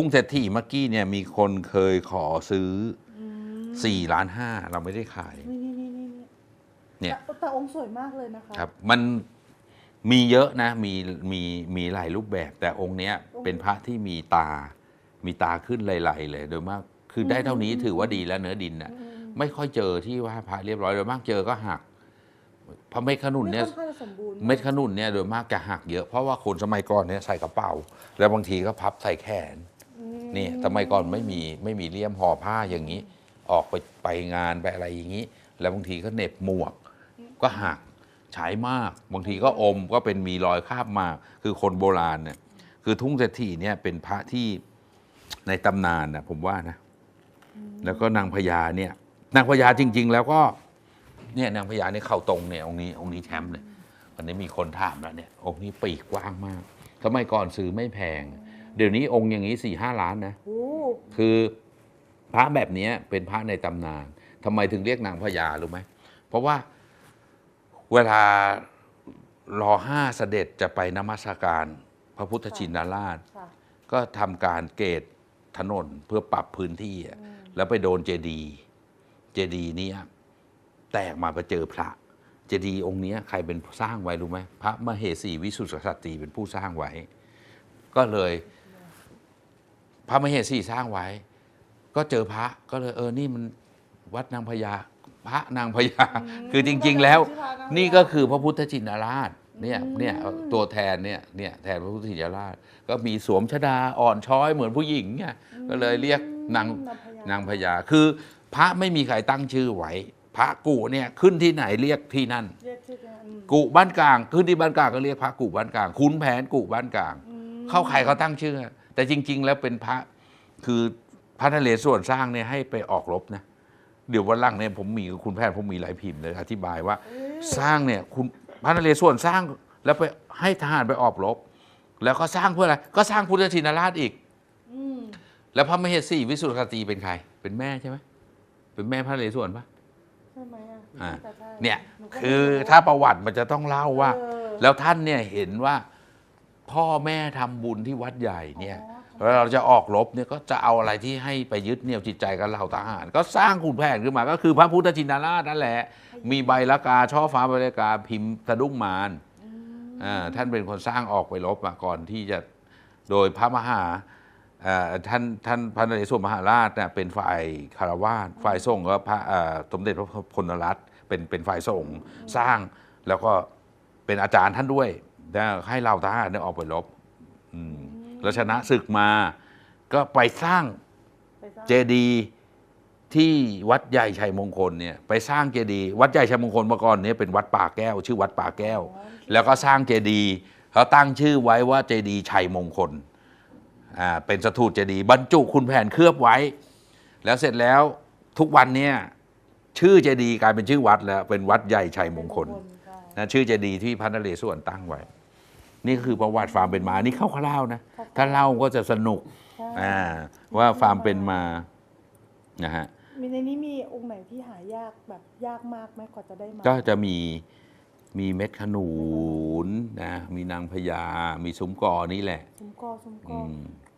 พุ่งเศรษฐีเมื่อกี้เนี่ยมีคนเคยขอซื้ออืมสี่ล้านห้าเราไม่ได้ขาย นี่นี่นี่นี่เนี่ย แต่แต่องค์สวยมากเลยนะคะครับ มันมีเยอะนะ มีมีมีหลายรูปแบบ แต่องค์เนี้ยเป็นพระที่มีตา มีตาขึ้นไหลๆเลยโดยมากคือได้เท่านี้ถือว่าดีแล้วเนื้อดินน่ะ อืมไม่ค่อยเจอที่ว่าพระเรียบร้อยโดยมากเจอก็หักพระเม็ดขนุนเนี่ย ค่อนข้างจะสมบูรณ์เม็ดขนุนเนี่ยโดยมากจะหักเยอะเพราะว่าคนสมัยก่อนเนี่ยใส่กระเป๋า แล้วบางทีก็พับใส่แขน นี่สมัยก่อนไม่มีไม่มีเลี่ยมห่อผ้าอย่างนี้ ออกไปไปงานไปอะไรอย่างนี้ แล้วบางทีก็เหน็บหมวก ก็หักใช้มาก บางทีก็อมก็เป็นมีรอยคาบมา คือคนโบราณเนี่ยคือทุ่งเศรษฐีเนี่ยเป็นพระที่ในตำนานนะผมว่านะ แล้วก็นางพญาเนี่ย นางพญาจริง ๆ แล้วก็เนี่ยนางพญาเนี่ยเข่าตรงเนี่ยองค์นี้องค์นี้แชมป์เลยวันนี้มีคนถามแล้วเนี่ยองค์นี้ปีกกว้างมากสมัยก่อนซื้อไม่แพง เดี๋ยวนี้องค์อย่างนี้สี่ห้าล้านนะ โอ้คือพระแบบเนี้ยเป็นพระในตำนานทำไมถึงเรียกนางพญารู้ไหม เพราะว่าเวลารอห้าเสด็จจะไปนมัสการ พระพุทธชินราช ค่ะ ก็ทำการเกตถนนเพื่อปรับพื้นที่อะอืม แล้วไปโดนเจดีย์เจดีย์เนี้แตกมาไปเจอพระ เจดีย์องค์เนี้ยใครเป็นผู้สร้างไว้รู้ไหมพระมเหสีวิสุทธิสัตตีเป็นผู้สร้างไว้ ก็เลย พระมเหสีสร้างไว้ ก็เจอพระก็เลยเออนี่มันวัดนางพญาพระนางพญาคือจริง ๆ แล้ว นี่ก็คือพระพุทธชินราชเนี่ยเนี่ยตัวแทนเนี่ยเนี่ยแทนพระพุทธชินราช ก็มีสวมชดาอ่อนช้อยเหมือนผู้หญิงเนี่ยก็เลยเรียกนางนางพญาคือพระไม่มีใครตั้งชื่อไว้พระกุเนี่ยขึ้นที่ไหนเรียกที่นั่นเรียกชื่อกันอืมกุบ้านกลาง ขึ้นที่บ้านกลางก็เรียกพระกุบ้านกลาง คุณแผนกุบ้านกลางอืมเข้าใครเขาตั้งชื่อ แต่จริง ๆ แล้วเป็นพระคือพระนเรศวรสร้างเนี่ยให้ไปออกรบนะเดี๋ยววันหลังเนี่ยผมมีคุณแพทย์ผมมีหลายพิมพ์เลยอธิบายว่าเอ้ยสร้างเนี่ยคุณพระนเรศวรสร้างแล้วไปให้ทหารไปออกรบ แล้วก็สร้างเพื่ออะไรก็สร้างพุทธชินราชอีกอืมแล้วพระมเหสีวิสุทธิสตรีเป็นใคร เป็นแม่ใช่ไหมเป็นแม่พระนเรศวรปะใช่ไหมอะอ่าแต่ใช่เนี่ยหก็ไม่คือรู้ถ้าประวัติมันจะต้องเล่าว่าเออแล้วท่านเนี่ยเห็นว่าพ่อแม่ทำบุญที่วัดใหญ่เนี่ย อ๋อแล้วเราจะออกรบเนี่ยก็จะเอาอะไรที่ให้ไปยึดเหนี่ยวจิตใจกับเราทหาร ก็สร้างขุนแผนขึ้นมา ก็คือพระพุทธชินราชนั่นแหละ มีใบละกาช่อฟ้าใบละกาพิมพ์สะดุ้งมารท่านเป็นคนสร้างออกไปรบมาก่อนที่จะโดยพระมหาท่านท่านพระนเรศวรมหาราชเนี่ยเป็นฝ่ายคารวาสฝ่ายส่งก็พระสมเด็จพระพลรัตน์เป็นเป็นฝ่ายส่งสร้างแล้วก็เป็นอาจารย์ท่านด้วยให้เราทหารเนี่ยออกไปรบอืม แล้วชนะศึกมา ก็ไปสร้างไปสร้างเจดีย์ที่วัดใหญ่ชัยมงคลเนี่ยไปสร้างเจดีย์วัดใหญ่ชัยมงคลเมื่อก่อนเนี่ยเป็นวัดป่าแก้ว ชื่อวัดป่าแก้ว แล้วก็สร้างเจดีย์เขาตั้งชื่อไว้ว่าเจดีย์ชัยมงคลอ่าเป็นสถูปเจดีย์บรรจุคุณแผนเคลือบไว้ แล้วเสร็จแล้วทุกวันเนี่ยชื่อเจดีย์กลายเป็นชื่อวัดแล้วเป็นวัดใหญ่ชัยมงคลใช่นะชื่อเจดีย์ที่พระนเรศวรตั้งไว้ นี่คือประวัติความเป็นมานี่เข้าคร่าวๆนะ ถ้าเล่าก็จะสนุกใช่อ่าว่าความเป็นมานะฮะมีในนี้มีองค์ไหนที่หายากแบบยากมากไหมกว่าจะได้มาก็จะมีมีเม็ดขนุนนะมีนางพญา มีซุ้มกอนี่แหละสมกอสมกอือม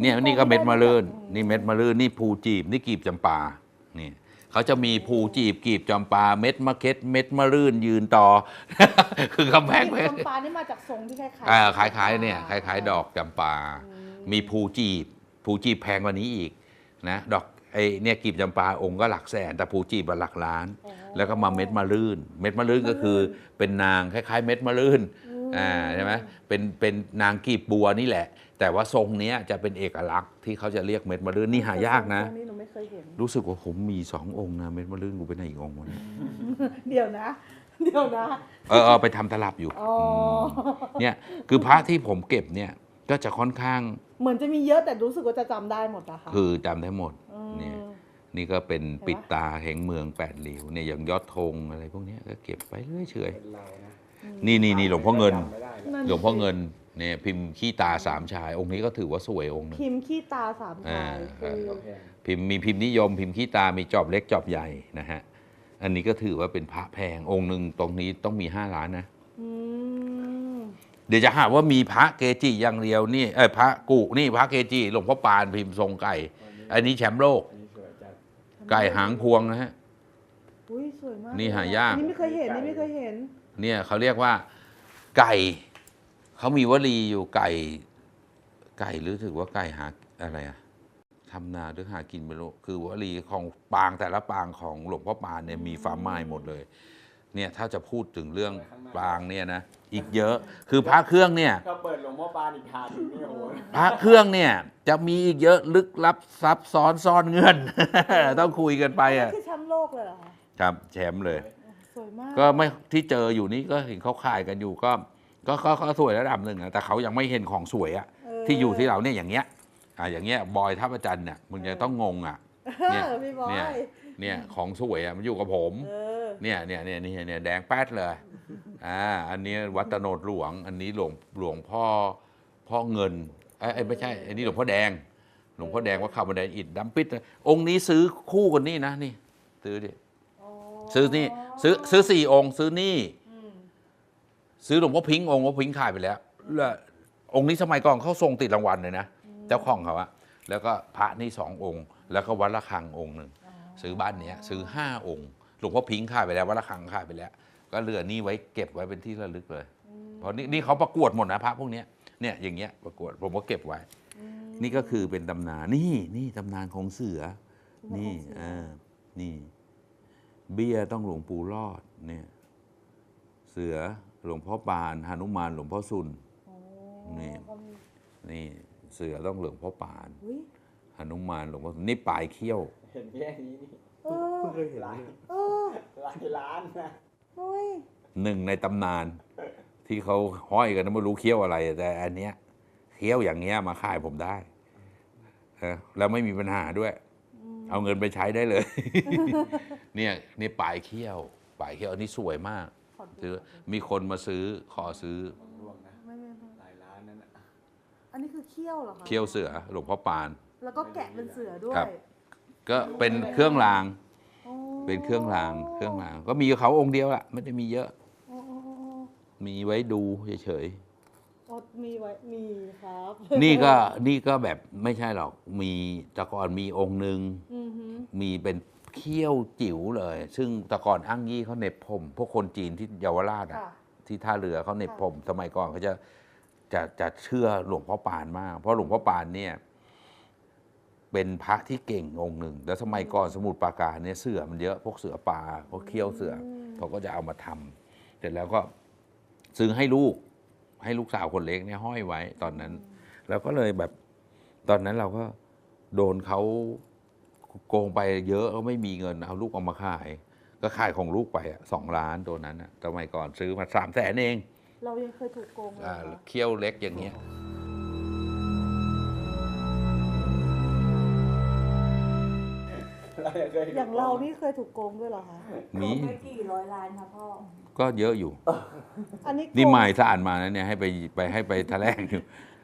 เนี่ยนี่ก็เม็ดมะลื่นอืมนี่เม็ดมะลื่นนี่ภูจีบนี่กีบจำปานี่ เขาจะมีภูจีบกีบจำปาเม็ดมะเค็ดเม็ดมะลื่นยืนต่อ คือกำแพงเพชรจำปานี่มาจากทรงที่คล้ายๆอ่าคล้ายๆเนี่ยคล้ายๆ ดอกจำปาอืมมีภูจีบภูจีบแพงกว่านี้อีกนะดอกไอ้เนี่ยกีบจำปาองค์ก็หลักแสนแต่ภูจีบอะหลักล้านอ๋อแล้วก็มาเม็ดมะลื่น เม็ดมะลื่นก็คือเป็นนางคล้าย ๆ เม็ดมะลื่นอืมอ่าใช่ไหมเป็นเป็นนางกีบบัวนี่แหละ แต่ว่าทรงเนี้ยจะเป็นเอกลักษณ์ที่เขาจะเรียกเม็ดมะลื่นนี่หายากนะทรงนี้หนูไม่ เคยเห็น รู้สึกว่าผมมีสององค์นะเม็ดมะลื่นกูไปไหนอีกองค์วะเนี่ยเดี๋ยวนะ เดี๋ยวนะ เออเออไปทำตลับอยู่อ๋ออมเนี่ยคือพระที่ผมเก็บเนี่ยก็จะค่อนข้างเหมือนจะมีเยอะแต่รู้สึกว่าจะจำได้หมดนะคะคือจำได้หมด ม เนี่ย นี่ก็เป็นเห็นปะปิดตาแห่งเมืองแปดหลิวเนี่ยอย่างยอดธงอะไรพวกเนี้ยก็เก็บไปเรื่อยเฉยเป็นเรานะนี่นี่นี่หลวงพ่อเงิน จำไม่ได้เลยนั่น หลวงพ่อเงิน เนี่ยพิมพ์ขี้ตาสามชาย องค์นี้ก็ถือว่าสวยองค์หนึง พิมพ์ขี้ตาสามชายอ่า คือเราแพงพิมพ์มีพิมพ์นิยม พิมพ์ขี้ตา มีจอบเล็กจอบใหญ่นะฮะ อันนี้ก็ถือว่าเป็นพระแพงองค์หนึ่งตรงนี้ต้องมีห้าล้านนะ อืม เดี๋ยวจะหาว่ามีพระเกจิอย่างเดียวนี่เออพระกุนี่พระเกจิหลวงพ่อปานพิมพ์ทรงไก่ อันนี้แชมป์โลก อันนี้สวยจัดไก่หางพวงนะฮะ อุ้ยสวยมากนี่หายาก อันนี่ไม่เคยเห็นนี่ไม่เคยเห็น เนี่ยเขาเรียกว่าไก่ เขามีวลีอยู่ไก่ ไก่หรือถือว่าไก่หาอะไรอะทำนาหรือหากินไม่รู้คือวลีของปางแต่ละปางของหลวงพ่อปานเนี่ยมีฟาร์มไม้หมดเลย เนี่ยถ้าจะพูดถึงเรื่องปางเนี่ยนะอีกเยอะคือพระเครื่องเนี่ยถ้าเปิดหลวงพ่อปานอีกทางหนึ่งนี่โอ้โหพระเครื่องเนี่ยจะมีอีกเยอะลึกลับซับซ้อนซ่อนเงื่อน ต้องคุยกันไปอะนี่คือแชมป์โลกเลยเหรอคะครับแชมป์เลย สวยมากก็ไม่ที่เจออยู่นี่ก็เห็นเขาขายกันอยู่ก็ ก็ก็ก็สวยระดับหนึ่งอะแต่เขายังไม่เห็นของสวยอะเที่อยู่ที่เราเนี่ยอย่างเงี้ยอ่าอย่างเงี้ยบอยท่าประจันทร์เนี่ยมึงจะต้องงงอะ เนี่ยเออพี่บอยเนี่ยเนี่ยของสวยอะมันอยู่กับผม เออ เนี่ยเนี่ยเนี่ยเนี่ยเนี่ยแดงแป๊ดเลย อ่า อันนี้วัดตโนดหลวง อันนี้หลวงหลวงพ่อพ่อเงินเอ้ยเอ้ยไม่ใช่ อันนี้หลวงพ่อแดง หลวงพ่อแดงว่าข่าวบันไดอิฐดำปิดเลยองค์นี้ซื้อคู่กันนี่นะนี่ ซื้อดิอ๋อซื้อนี่ ซื้อซื้อสี่องค์ ซื้อนี่อืม ซื้อหลวงพ่อพิงค์องค์หลวงพ่อพิงค์ขายไปแล้วแล้วองค์นี้สมัยก่อนเขาทรงติดรางวัลเลยนะเจ้าของเขาอะแล้วก็พระนี่สององค์ แล้วก็วัดระฆังองค์หนึ่งซื้อบ้านเนี้ยซื้อห้าองค์หลวงพ่อพิงค์ขายไปแล้ววัดระฆังขายไปแล้ว ก็เหลือนี่ไว้เก็บไว้เป็นที่ระลึกเลยเพราะนี่นี่เขาประกวดหมดนะพระพวกเนี้ยเนี่ยอย่างเงี้ยประกวดผมก็เก็บไว้ นี่ก็คือเป็นตำนานนี่นี่ตำนานของเสือ นี่อ่านี่ เบี้ยต้องหลวงปู่รอดเนี่ย เสือ หลวงพ่อปานหนุมานหลวงพ่อสุนอ๋อนี่เขามีนี่เสือต้องหลวงพ่อปานอุ้ยหนุมานหลวงพ่อสุนนี่ปลายเขี้ยว เห็นแค่นี้นี่เออเพิ่งเคยเห็นหลายเออหลายล้านนะเฮ้ยหนึ่งในตำนาน ที่เขาห้อยกันนะไม่รู้เคี้ยวอะไร แต่อันเนี้ยเคี้ยวอย่างเงี้ยมาขายผมได้เออแล้วไม่มีปัญหาด้วยเอาเงินไปใช้ได้เลย เนี่ยนี่ปลายเขี้ยวปลายเขี้ยวอันนี้สวยมาก ขอดูซื้อมีคนมาซื้อขอซื้อดวงนะไม่ไม่ไม่หลายล้านนั่นน่ะอันนี้คือเขี้ยวเหรอคะเขี้ยวเสือหลวงพ่อปาน แล้วก็แกะเป็นเสือด้วยครับ ก็เป็นเครื่องรางอ๋อเป็นเครื่องรางเครื่องราง ก็มีเขาองค์เดียวละไม่ได้มีเยอะอ๋ออ๋ออ๋อมีไว้ดูเฉยอ๋อมีไว้มีครับๆนี่ก็นี่ก็แบบไม่ใช่หรอกมีแต่ก่อนมีองค์หนึ่ง อือหือมีเป็น เขี้ยวจิ๋วเลย ซึ่งแต่ก่อนอ้างยี่เขาเหน็บผม พวกคนจีนที่เยาวราชอะค่ะ ที่ท่าเรือเขาเหน็บค่ะผม สมัยก่อนเขาจะจะจะเชื่อหลวงพ่อปานมาก เพราะหลวงพ่อปานเนี่ย เป็นพระที่เก่งองค์หนึ่ง แล้วสมัยก่อนสมุทรปราการเนี่ยเสือมันเยอะพวกเสือป่าพวกเขี้ยวเสืออเขาก็จะเอามาทำเสร็จแล้วก็ซื้อให้ลูก ให้ลูกสาวคนเล็กเนี่ยห้อยไว้ตอนนั้น แล้วก็เลยแบบตอนนั้นเราก็โดนเขา โกงไปเยอะก็ไม่มีเงินเอาลูกเอามาขาย ก็ขายของลูกไปอะสองล้านตัวนั้นอะสมัยก่อนซื้อมาสามแสนเองเรายังเคยถูกโกงเลยอ่าเหรอเคี้ยวเล็กอย่างเงี้ยเราเคยอย่างเรานี่เคยถูกโกงด้วยเหรอคะ มีโกงไปกี่ร้อยล้านคะพ่อ ก็เยอะอยู่ อันนี้นี่โกงหมายสะอาดมานะเนี่ยให้ไปไปให้ไปแถลงอยู่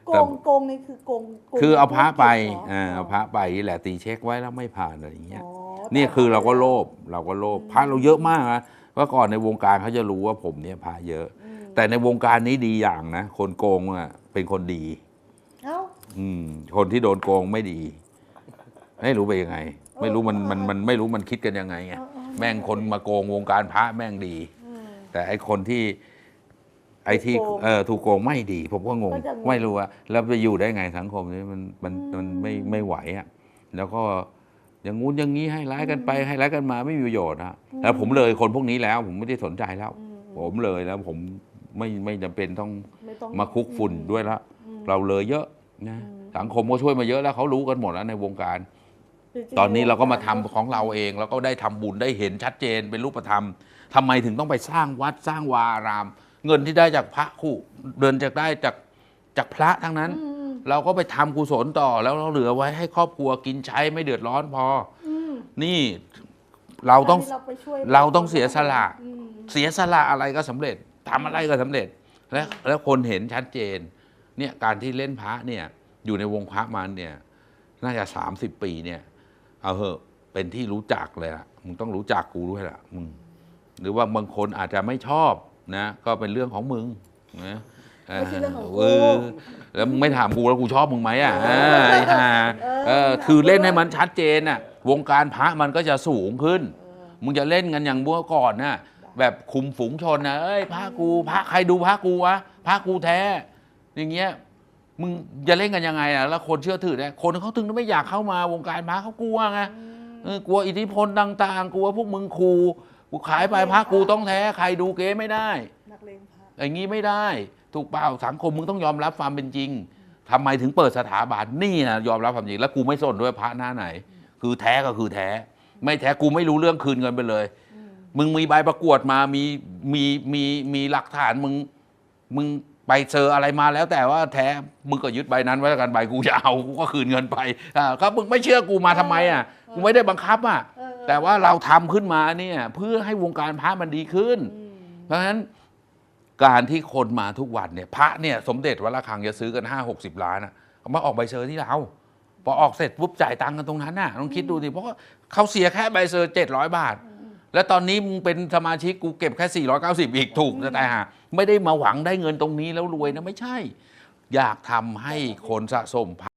โกงโกงนี่คือโกงโกงคือเอาพระไปธุรกิจหอ่าเอาพระไปนี่แหละตีเช็คไว้แล้วไม่ผ่านอะไรอย่างเงี้ยอ๋อนี่คือเราก็โลภเราก็โลภพระเราเยอะมากนะว่าก่อนในวงการเขาจะรู้ว่าผมเนี่ยพระเยอะอืมแต่ในวงการนี้ดีอย่างนะคนโกงอะเป็นคนดีเอ้าอืมคนที่โดนโกงไม่ดี ไม่รู้ไปยังไง ไม่รู้มันมันมันไม่รู้มันคิดกันยังไงไงเออเออแม่งคนมาโกงวงการพระแม่งดีอืมแต่ไอคนที่ ไอที่ถูกโกงเออถูกโกงไม่ดี ผมก็งง ก็จะงง ไม่รู้ว่าแล้วไปอยู่ได้ไงสังคมนี้มันมันอืมมันไม่ไม่ไหวอะแล้วก็อย่างงู้นอย่างนี้ให้ร้ายกันไปให้ร้ายกันมาไม่มีประโยชน์นะแล้วผมเลยคนพวกนี้แล้ว ผมไม่ได้สนใจแล้ว อืมผมเลยแล้วผมไม่ไม่จำเป็นต้องไม่ต้องมาคุกฝุ่นด้วยละอืม เราเลยเยอะนะอืม สังคมก็ช่วยมาเยอะแล้วเขารู้กันหมดแล้วในวงการจริงๆตอนนี้เราก็มาทำของเราเองแล้วก็ได้ทำบุญได้เห็นชัดเจนเป็นรูปธรรมทำไมถึงต้องไปสร้างวัดสร้างวาอาราม เงินที่ได้จากพระคู่เดินจากได้จากจากพระทั้งนั้นอืมเราก็ไปทำกุศลต่อแล้วเราเหลือไว้ให้ครอบครัวกินใช้ไม่เดือดร้อนพออืมนี่เราต้องนนี้เราไปช่วยเราต้องเสียสละอืมเสียสละอะไรก็สำเร็จทำอะไรก็สำเร็จ แล้วแล้วคนเห็นชัดเจน เนี่ยการที่เล่นพระเนี่ย อยู่ในวงพระมาเนี่ย น่าจะสามสิบปีเนี่ย เอาเหอะเป็นที่รู้จักเลยล่ะมึงต้องรู้จักกูด้วยล่ะมึงหรือว่าบางคนอาจจะไม่ชอบ นะก็เป็นเรื่องของมึงนะไม่ใช่เรื่องของเอกูอแล้วมึงไม่ถามกูแล้วกูชอบมึงไหมอะเออไอ้ห่าเออคือเล่นให้มันชัดเจนอะวงการพระมันก็จะสูงขึ้น มึงจะเล่นกันอย่างเมื่อก่อนน่ะแบบคุมฝูงชนนะเอ้ยพระกูพระใครดูพระกูวะพระกูแท้ อย่างเงี้ยมึงจะเล่นกันยังไงอะแล้วคนเชื่อถือเนี่ยคนเขาถึงไม่อยากเข้ามาวงการพระเขากลัวไงเออกลัวอิทธิพลต่างๆกลัวพวกมึงคู กูขายไปพระกูต้องแท้ใครดูเก๊ไม่ได้ นักเลงพระอย่างนี้ไม่ได้ ถูกเปล่าสังคมมึงต้องยอมรับความเป็นจริงทำไมถึงเปิดสถาบันนี่นะยอมรับความจริง แล้วกูไม่สนด้วยพระหน้าไหน คือแท้ก็คือแท้ ไม่แท้กูไม่รู้เรื่องคืนเงินไปเลย มึงมีใบประกวดมามีมีมีมีหลักฐานมึงมึงไปเจออะไรมาแล้วแต่ว่าแท้มึงก็ยึดใบนั้นไว้แล้วกันใบกูจะเอากูก็คืนเงินไปอ่าก็มึงไม่เชื่อกูมาทำไมอะกูไม่ได้บังคับอะเออ แต่ว่าเราทำขึ้นมาเนี่ย เพื่อให้วงการพระมันดีขึ้นอืมเพราะฉะนั้นการที่คนมาทุกวันเนี่ย พระเนี่ยสมเด็จวัดระฆังจะซื้อกันห้าหกสิบล้านอะเขามาออกใบเซอร์ที่เราพอออกเสร็จปุ๊บจ่ายตังค์กันตรงนั้นน่ะลองคิดดูดิเพราะว่าเขาเสียแค่ใบเซอร์เจ็ดร้อยบาท แล้วตอนนี้มึงเป็นสมาชิกกูเก็บแค่ 490 อีกถูกจะแต่หาไม่ได้มาหวังได้เงินตรงนี้แล้วรวยนะไม่ใช่ อยากทำให้คนสะสมพระ